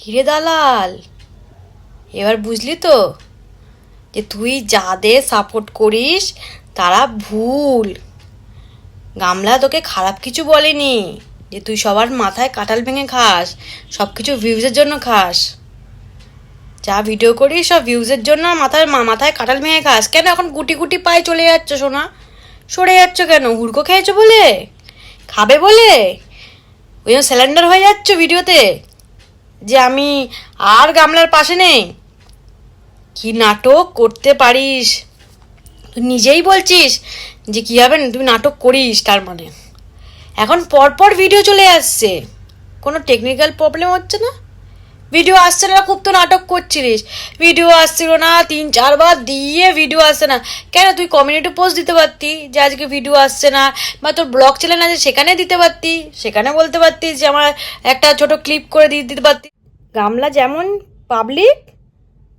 কিরে দালাল? এবার বুঝলি তো যে তুই যাদের সাপোর্ট করিস, তারা ভুল। গামলা তোকে খারাপ কিছু বলেনি যে তুই সবার মাথায় কাঁঠাল ভেঙে খাস সব কিছু ভিউজের জন্য খাস। যা ভিডিও করিস, সব ভিউজের জন্য মাথায় মাথায় কাঁঠাল ভেঙে খাস। কেন এখন গুটি গুটি পায়ে চলে যাচ্ছ সোনা? সরে যাচ্ছ কেন? হুড়কো খেয়েছো বলে? খাবে বলে? ওই জন্য স্যালেন্ডার হয়ে যাচ্ছ ভিডিওতে যে আমি আর গামলার পাশে নেই? কি নাটক করতে পারিস? তুই নিজেই বলছিস যে কী হবে তুই নাটক করিস তার মানে। এখন পরপর ভিডিও চলে আসছে। কোনো টেকনিক্যাল প্রবলেম হচ্ছে না? ভিডিও আসছে না, খুব তো নাটক করছিলিস। ভিডিও আসছিল না, তিন, চারবার দিয়ে ভিডিও আসছে না। কেন তুই কমিউনিটি পোস্ট দিতে পারতি যে আজকে ভিডিও আসছে না? বা তোর ব্লগ চ্যানেল আছে, সেখানে দিতে পারতি? সেখানে বলতে পারতিস যে আমার একটা ছোট ক্লিপ করে দিয়ে দিতে পারতি? গামলা যেমন পাবলিক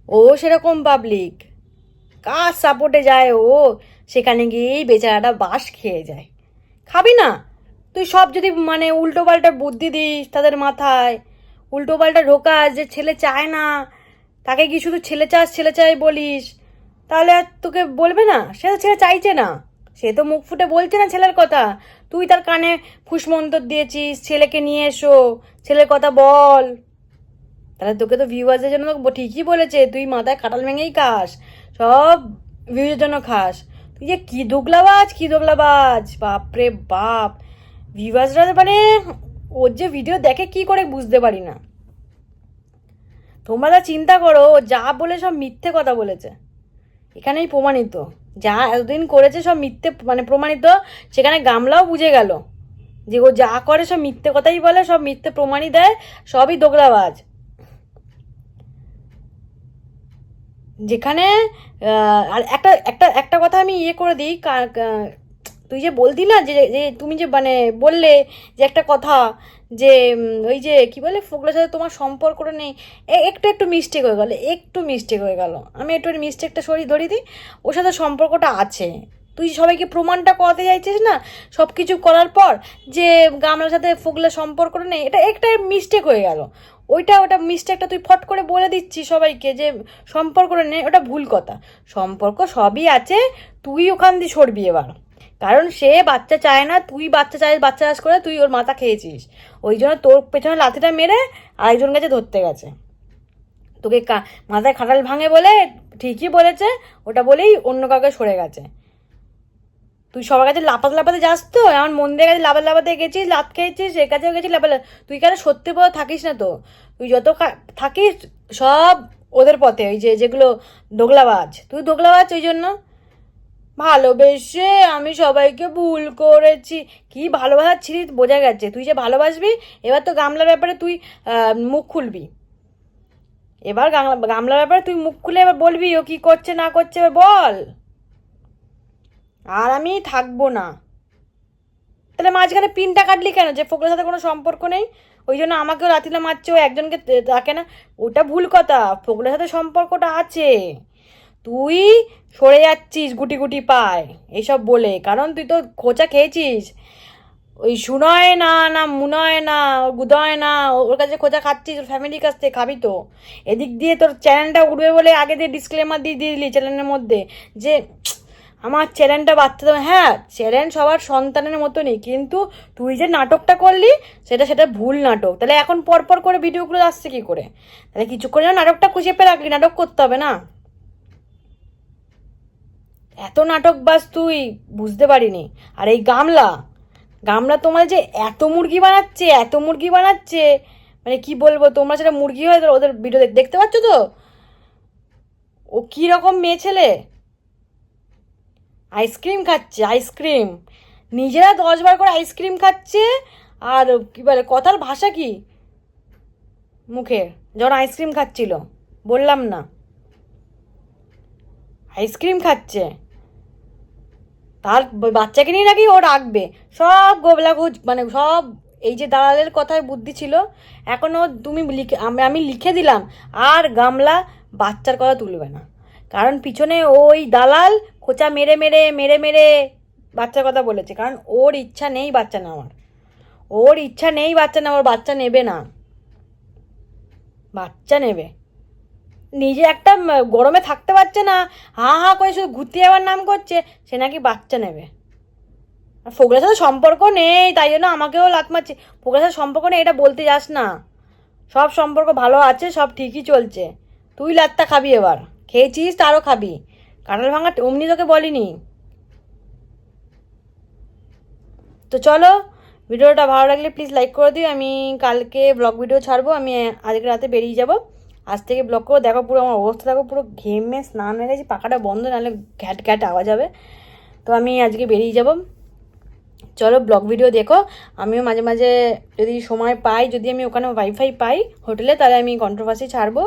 ও সেরকম পাবলিক কার সাপোর্টে যায় ও, সেখানে গিয়েই বেচারাটা বাস খেয়ে যায়। খাবি না? তুই সব যদি মানে উল্টো পাল্টা বুদ্ধি দিস তাদের মাথায়, উল্টো পাল্টা ঢোকাস যে ছেলে চায় না, তাকে কি শুধু ছেলে চাস, ছেলে চাই বলিস? তাহলে আর তোকে বলবে না? সে তো ছেলে চাইছে না। সে তো মুখ ফুটে বলছে না ছেলের কথা। তুই তার কানে ফুসমন্তর দিয়েছিস, ছেলেকে নিয়ে এসো, ছেলের কথা বল। তাহলে তোকে তো ভিউয়ার্সের জন্য ঠিকই বলেছে, তুই মাথায় কাঁঠাল ভেঙেই খাস, সব ভিউজের জন্য খাস। তুই যে কি দোগলাবাজ কি দোগলাবাজ, বাপরে বাপ। ভিউয়ার্সরা মানে ওর যে ভিডিও দেখে কি করে বুঝতে পারি না। তোমরা চিন্তা করো যা বলে সব মিথ্যে কথা বলেছে। এখানেই প্রমাণিত। যা এতদিন করেছে সব মিথ্যে মানে প্রমাণিত, সেখানে গামলাও বুঝে গেল। যে ও যা করে সব মিথ্যে কথাই বলে, সব মিথ্যে প্রমাণই দেয়, সবই দোগলাবাজ। যেখানে আর একটা একটা একটা কথা আমি ইয়ে করে দিই তুই যে বলতি না যে যে তুমি যে মানে বললে যে একটা কথা যে ওই যে কি বলে ফুকলার সাথে তোমার সম্পর্কটা নেই একটু একটু মিস্টেক হয়ে গেলো, একটু মিস্টেক হয়ে গেল। আমি একটু মিস্টেকটা সরিয়ে ধরিয়ে দিই, ওর সাথে সম্পর্কটা আছে। তুই সবাইকে প্রমাণটা করাতে চাইছিস না সব কিছু করার পর যে গামলার সাথে ফোকলার সম্পর্ক নেই, এটা একটা মিস্টেক হয়ে গেল। ওইটা, ওটা মিস্টেকটা তুই ফট করে বলে দিচ্ছিস সবাইকে যে সম্পর্কটা নেই, ওটা ভুল কথা। সম্পর্ক সবই আছে, তুই ওখান দিয়ে সরবি এবার। কারণ সে বাচ্চা চায় না, তুই বাচ্চা চাই বাচ্চা চাষ করে তুই ওর মাথা খেয়েছিস। ওই জন্য তোর পেছনে লাথিটা মেরে আরেকজন কাছে ধরতে গেছে। তোকে মাথায় খাটাল ভাঙে বলে ঠিকই বলেছে, ওটা বলেই অন্য কাউকে সরে গেছে। তুই সবার কাছে লাপাতে লাপাতে যাস তো এমন মন্দিরের কাছে লাপাতে লাপাতে গেছিস লাত খেয়েছিস সে কাছেও গেছিস লাপাতে তুই কেন সত্যি পথে থাকিস না তো? তুই যত থাকিস, সব ওদের পথে, ওই যে যেগুলো দোগলাবাজ। তুই দোগলাবাজ ওই জন্য? ভালোবেসে আমি সবাইকে ভুল করেছি। কি ভালোবাসাচ্ছিলি বোঝা গেছে। তুই যে ভালোবাসবি, এবার তো গামলার ব্যাপারে তুই মুখ খুলবি। এবার গামলা- গামলার ব্যাপারে তুই মুখ খুলে এবার বলবি ও কি করছে, না করছে, এবার বল। আর আমি থাকব না। তাহলে মাঝখানে পিনটা কাটলি কেন? যে ফোকলের সাথে কোনো সম্পর্ক নেই? ওই জন্য আমাকেও রাতিলা মারছে, ও একজনকে তাকে না। ওটা ভুল কথা ফোকলের সাথে সম্পর্কটা আছে। তুই সরে যাচ্ছিস গুটি গুটি পায় এইসব বলে। কারণ তুই তো খোঁচা খেয়েছিস। ওই শুনয় না না মুনয় না, গুদয় না, ওর কাছে খোঁজা খাচ্ছিস, ওর ফ্যামিলির কাছ থেকে খাবি তো। এদিক দিয়ে তোর চ্যানেলটা উঠবে বলে আগে দিয়ে ডিসক্লেমার দিয়ে দিয়ে দিলি চ্যানেলের মধ্যে, যে আমার চ্যানেলটা বাচ্চা দেবে। হ্যাঁ চ্যানেল সবার সন্তানের মতনই, কিন্তু তুই যে নাটকটা করলি, সেটা সেটা ভুল নাটক। তাহলে এখন পরপর করে ভিডিওগুলো আসছে কি করে? তাহলে কিছু করে নাটকটা খুঁজে পেয়ে রাখলি, নাটক করতে হবে না? এত নাটক বাস তুই, বুঝতে পারিনি। আর এই গামলা গামলা তোমার যে এত মুরগি বানাচ্ছে, এত মুরগি বানাচ্ছে মানে কি বলব, তোমরা সেটা মুরগি হয়ে, ওদের ভিডিও দেখতে পাচ্ছ তো? ও কী রকম মেয়ে ছেলে? আইসক্রিম খাচ্ছে, আইসক্রিম। নিজেরা দশবার করে আইসক্রিম খাচ্ছে, আর কি বলে, কথার ভাষা কি? মুখে, যখন আইসক্রিম খাচ্ছিল, বললাম না। আইসক্রিম খাচ্ছে। তার বাচ্চাকে নিয়ে নাকি ও রাখবে। সব গোবলা গুজ মানে সব এই যে দালালের কথায় বুদ্ধি ছিল এখনও তুমি লিখে আমি লিখে দিলাম, আর গামলা বাচ্চার কথা তুলবে না। কারণ পিছনে ওই দালাল খোঁচা মেরে মেরে মেরে মেরে বাচ্চার কথা বলেছে। কারণ ওর ইচ্ছা নেই বাচ্চা নেওয়ার। ওর ইচ্ছা নেই বাচ্চা নেওয়ার, বাচ্চা নেবে না। বাচ্চা নেবে। নিজে একটা গরমে থাকতে পারছে না, হা হা করে শুধু ঘুরতে যাওয়ার নাম করছে, সে নাকি বাচ্চা নেবে। আর ফোকলার সাথে সম্পর্ক নেই, তাই জন্য আমাকেও লাত মারছে। ফোকলার সাথে সম্পর্ক নেই, এটা বলতে যাস না। সব সম্পর্ক ভালো আছে, সব ঠিকই চলছে। তুই লাত্তা খাবি এবার। খেয়েছিস তারও খাবি। কাঁঠাল ভাঙা অমনি তোকে বলিনি। তো চলো, ভিডিওটা ভালো লাগলে প্লিজ লাইক করে দিও। আমি কালকে ব্লগ ভিডিও ছাড়বো, আমি আজকে রাতে বেরিয়ে যাব। আজ থেকে ব্লগ করব। দেখো পুরো আমার অবস্থা, দেখো পুরো ঘেমে স্নান হয়ে গেছে, পাখাটা বন্ধ, নাহলে ঘ্যাট ঘ্যাট আওয়াজ হবে। তো আমি আজকে বেরিয়ে যাব। চলো ব্লগ ভিডিও দেখো। আমিও মাঝে মাঝে যদি সময় পাই, যদি আমি ওখানে ওয়াইফাই পাই হোটেলে, তাহলে আমি কন্ট্রোভার্সি ছাড়বো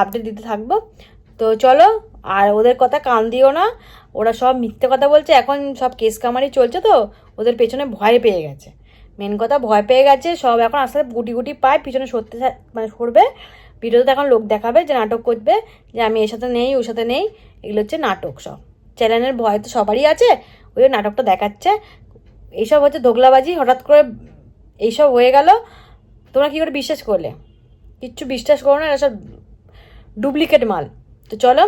আপডেট দিতে থাকব। তো চলো, আর ওদের কথা কান দিও না। ওরা সব মিথ্যে কথা বলছে, এখন সব কেস কামারি চলছে তো, ওদের পেছনে ভয় পেয়ে গেছে। মেন কথা, ভয় পেয়ে গেছে, সব এখন আস্তে আস্তে গুটি গুটি পায়, পিছনে সরতে মানে সরবে। ভিডিওতে এখন লোক দেখাবে যে নাটক করবে, যে আমি এর সাথে নেই, ওর সাথে নেই, এগুলো হচ্ছে নাটক সব। চ্যানেলের ভয় তো সবারই আছে, ওই নাটকটা দেখাচ্ছে। এইসব হচ্ছে ধোগলাবাজি হঠাৎ করে এইসব হয়ে গেল। তোমরা কী করে বিশ্বাস করলে? কিচ্ছু বিশ্বাস করো না এসব ডুপ্লিকেট মাল। তো চলো